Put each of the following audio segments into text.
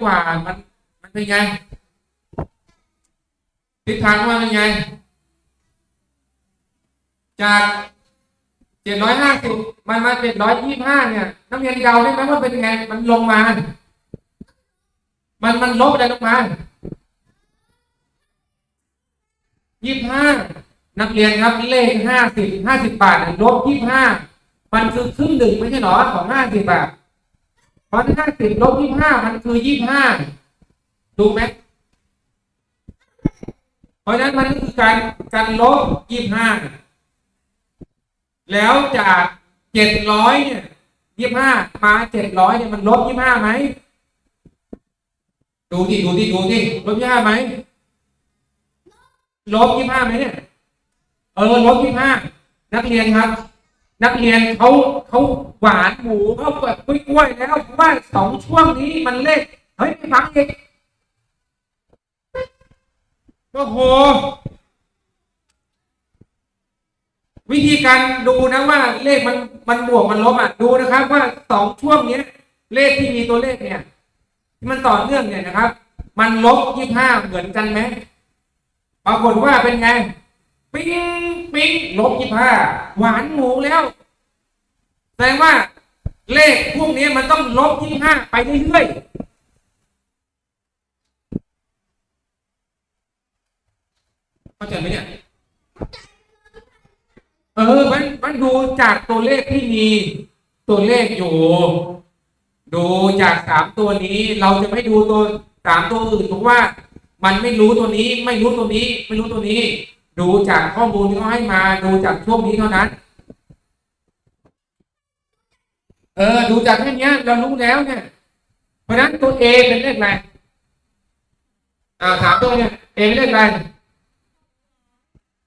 กว่ามันมันเป็นไงทิศทางมันเป็นไง จากเจ็ดร้อยห้าสิบมันมาเจ็ดร้อยยี่ห้าเนี่ยนักเรียนเดาได้ไหมว่าเป็นไง มันลงมา มันมันลบอะไรลงมายี่ห้านักเรียนครับเลขห้าสิบห้าสิบบาทเนี่ยลบยี่ห้ามันคือครึ่งหนึ่งไม่ใช่หรอของห้าสิบบาท เพราะห้าสิบลบยี่ห้ามันคือยี่ห้าถูไหมเพราะฉะนั้นมันก็คือการการลบยี่ห้าแล้วจากเจ็ดร้อยเนี่ยยี่ห้ามาเจ็ดร้อยเนี่ยมันลบยี่ห้าไหมดูดิดูดิดูดิลบยี่ห้าไหมลบยี่ห้าไหมเนี่ยเออลบยี่ห้านักเรียนครับ นักเรียนเขาเขาหวานหมูเขาแบบกล้วยๆแล้วว่าสองช่วงนี้มันเลขเฮ้ยไม่ฟังอีกโอ้โห วิธีการดูนะว่าเลขมันมันบวกมันลบอะดูนะครับ ว่าสองช่วงเนี้ย เลขที่มีตัวเลขเนี่ยที่มันต่อเนื่องเนี่ยนะครับ มันลบยี่ห้าเหมือนกันไหมปรากฏว่าเป็นไง ปิ๊งปิ๊งลบยี่ห้าหวานหมูแล้ว แสดงว่าเลขพวกนี้มันต้องลบยี่ห้าไปเรื่อยๆเข้าใจไหมเนี่ย เออมันมันดูจากตัวเลขที่มีตัวเลขอยู่ ดูจากสามตัวนี้ เราจะไม่ดูตัวสามตัวอื่นเพราะว่า มันไม่รู้ตัวนี้ ไม่รู้ตัวนี้ ไม่รู้ตัวนี้ ดูจากข้อมูลที่เขาให้มาดูจากช่วงนี้เท่านั้น เออ ดูจากแค่นี้เรารู้แล้วเนี่ย เพราะนั้นตัว A เป็นเลขอะไรอ่าถามตัวเนี่ย A เป็นเลขอะไร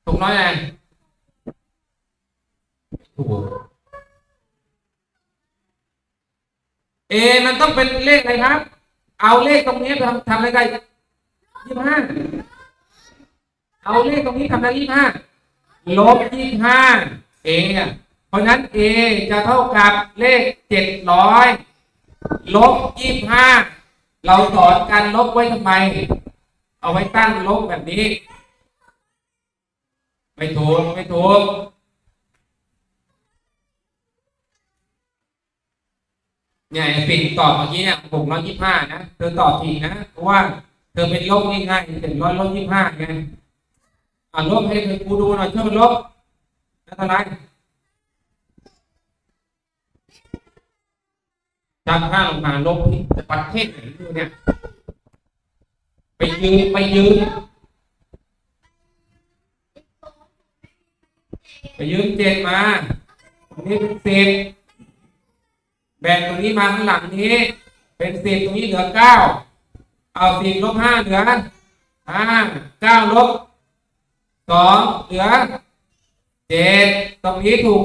ถูกน้อยอะไรถูกเอมันต้องเป็นเลขอะไรครับ เอาเลขตรงนี้ไปทำทำอะไรได้ยี่ห้า เอาเลขตรงนี้ทำอะไรยี่ห้าลบยี่ห้าเอเพราะนั้นเอจะเท่ากับเลขเจ็ดร้อยลบยี่ห้าเราสอนการลบไว้ทำไม เอาไว้ตั้งลบแบบนี้ ไม่ถูกไม่ถูกเนี่ยปิ่นตอบเมื่อกี้เนี่ยหกร้อยยี่ห้านะ เธอตอบผิดนะ เพราะว่าเธอเป็นลบง่ายๆเจ็ดร้อยลบยี่ห้าไง ลบให้เธอกูดูหน่อยช่วยมันลบนั่นเท่าไหร่จำห้าลงมาลบที่ประเทศไหนดูเนี่ย ไปยืนไปยืนไปยืนเจ็ดมาอันนี้เป็นสิบแบ่งตรงนี้มาข้างหลังนี้ เป็นสิบตรงนี้เหลือเก้าเอาสิบลบห้าเหลือห้าเก้าลบ สองเหลือเจ็ดตรงนี้ถูก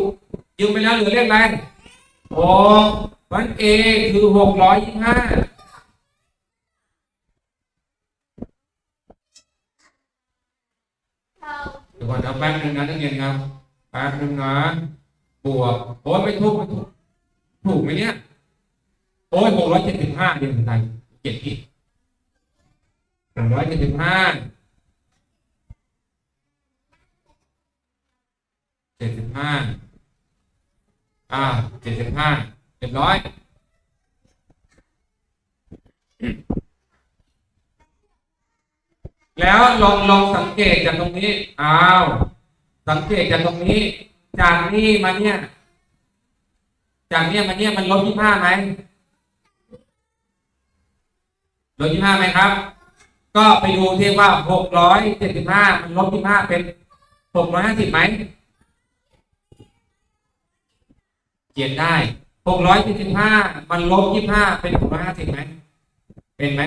ยืมไปแล้วเหลือเลขอะไรหกวันเอคือหกร้อยยี่ห้าเดี๋ยวก่อนเอาแป๊บนึงนะนักเรียนครับแป๊บนึงนะบวกโอ้ยไม่ถูกไม่ถูกถูกไหมเนี่ยโอ้ยหกร้อยเจ็ดสิบห้าเดือนไทยเจ็ดผิดหกร้อยเจ็ดสิบห้า จ็ดสิบห้าอ่าเจ็ดสิบห้าเรียบร้อย แล้วลองลองสังเกตจากตรงนี้ อ้าว สังเกตจากตรงนี้ จากนี่มาเนี่ย จากเนี้ยมันเนี่ยมันลบยี่ห้าไหมลบยี่ห้าไหมครับ ก็ไปดูที่ว่าหกร้อยเจ็ดสิบห้ามันลบยี่ห้าเป็นหกร้อยห้าสิบไหม เขียนได้หกร้อยเจ็ดสิบห้ามันลบยี่ห้าเป็นหกร้อยห้าสิบไหมเป็นไหม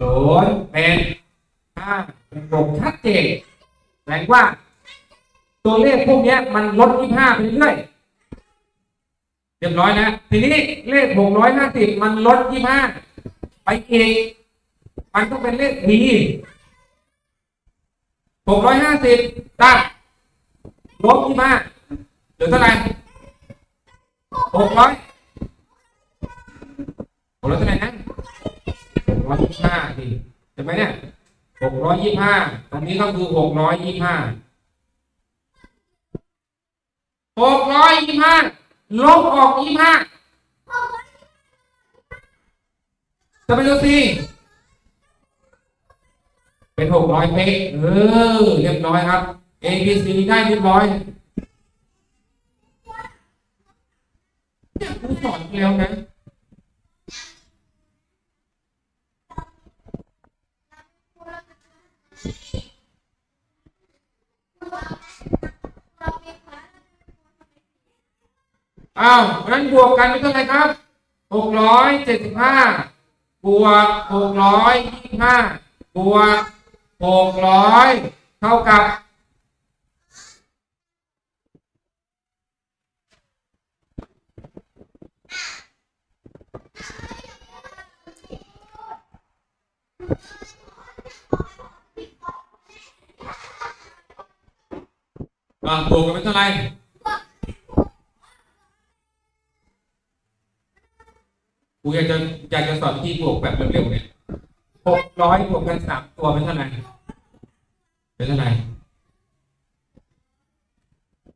ศูนย์เป็นห้าเป็นหกชัดเจนแสดงว่า ตัวเลขพวกนี้มันลดยี่ห้าไปเรื่อยเรียบร้อยนะ ทีนี้เลขหกร้อยห้าสิบมันลดยี่ห้าไปอีกมันต้องเป็นเลขพีหกร้อยห้าสิบตัดลบยี่ห้าเหลือเท่าไหร่ หกร้อยหกร้อยเท่าไหร่นะร้อยยี่ห้าดิเห็นไหมเนี่ยหกร้อยยี่ห้าตรงนี้ก็คือหกร้อยยี่ห้าหกร้อยยี่ห้าลบออกยี่ห้าจะไปดูสิเป็นหกร้อยเป๊ะเออเรียบร้อยครับ A B C ได้เรียบร้อยครูสอน แล้วนะอ้าวนั้นบวกกันเป็นเท่าไหร่ครับหกร้อยเจ็ดสิบห้าบวกหกร้อยยี่สิบห้าบวกหกร้อยเท่ากับ อ่าบวกกันเป็นเท่าไหร่กูอยากจะอยากจะสอนที่บวกแบบเร็วๆเนี่ยหกร้อยบวกกันสามตัวเป็นเท่าไหร่เป็นเท่าไหร่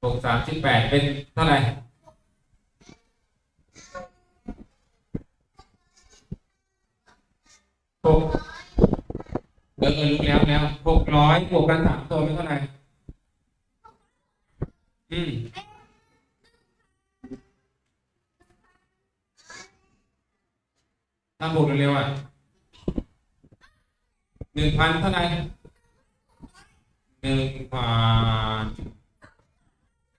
หกสามสิบแปดเป็นเท่าไหร่ หกเออเออรู้แล้วแล้วหกร้อยบวกกันสามตัวเป็นเท่าไหร่อืมถ้าบวกเร็วๆอะหนึ่งพันเท่าไหร่หนึ่งพัน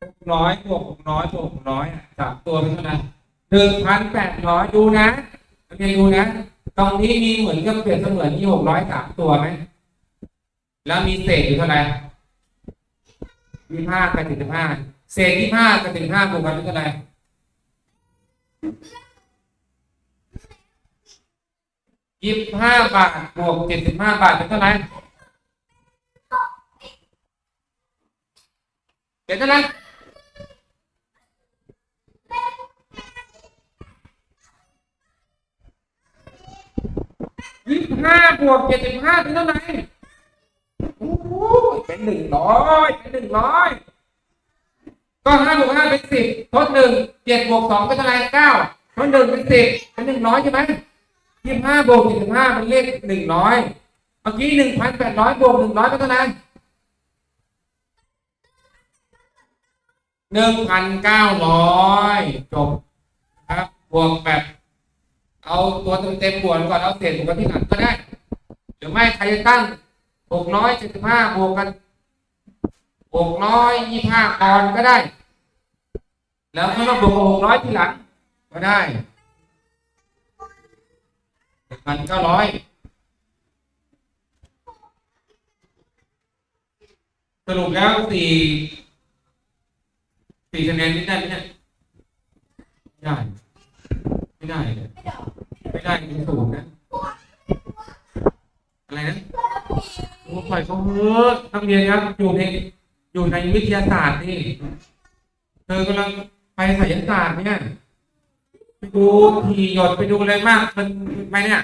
หกร้อยบวกหกร้อยบวกหกร้อยสามตัวเป็นเท่าไหร่หนึ่งพันแปดร้อยดูนะนักเรียนดูนะ ตรงนี้มีเหมือนกับเปรียบเสมือนที่หกร้อยสามตัวไหมแล้วมีเศษอยู่เท่าไหร่ยี่ห้ากับสิบห้าเศษยี่ห้ากับสิบห้าบวกกันเป็นเท่าไหร่ยี่ห้าบาทบวกเจ็ดสิบห้าบาทเป็นเท่าไหร่เป็นเท่าไหร่ สิบห้าบวกเจ็ดสิบห้าเป็นเท่าไหร่โอ้โหเป็นหนึ่งร้อยเป็นหนึ่งร้อยก็ห้าบวกห้าเป็นสิบทดหนึ่งเจ็ดบวกสองเป็นเท่าไหร่เก้าทดหนึ่งเป็นสิบเป็นหนึ่งร้อยใช่ไหมยี่สิบห้าบวกยี่สิบห้าเป็นเลขหนึ่งร้อยเมื่อกี้หนึ่งพันแปดร้อยบวกหนึ่งร้อยเป็นเท่าไหร่หนึ่งพันเก้าร้อยจบครับบวกแบบ เอาตัวเต็มๆบวกก่อนเอาเศษบวกกันที่หลังก็ได้หรือไม่ใครจะตั้งหกร้อยเจ็ดสิบห้าบวกกันหกร้อยยี่ห้าก่อนก็ได้ แล้วก็มาบวกหกร้อยทีหลังก็ได้พันเก้าร้อยสรุปแล้วสี่สี่คะแนนนี่ได้ไหมเนี่ยไม่ได้ ไม่ได้เลย ไม่ได้เป็นศูนย์นะอะไรนะโอ้ปล่อยเขาเถอะนักเรียนครับอยู่ในอยู่ในวิทยาศาสตร์นี่เธอกำลังไปไสยศาสตร์เนี่ยไปดูทีหยดไปดูอะไรมากมันไปเนี่ย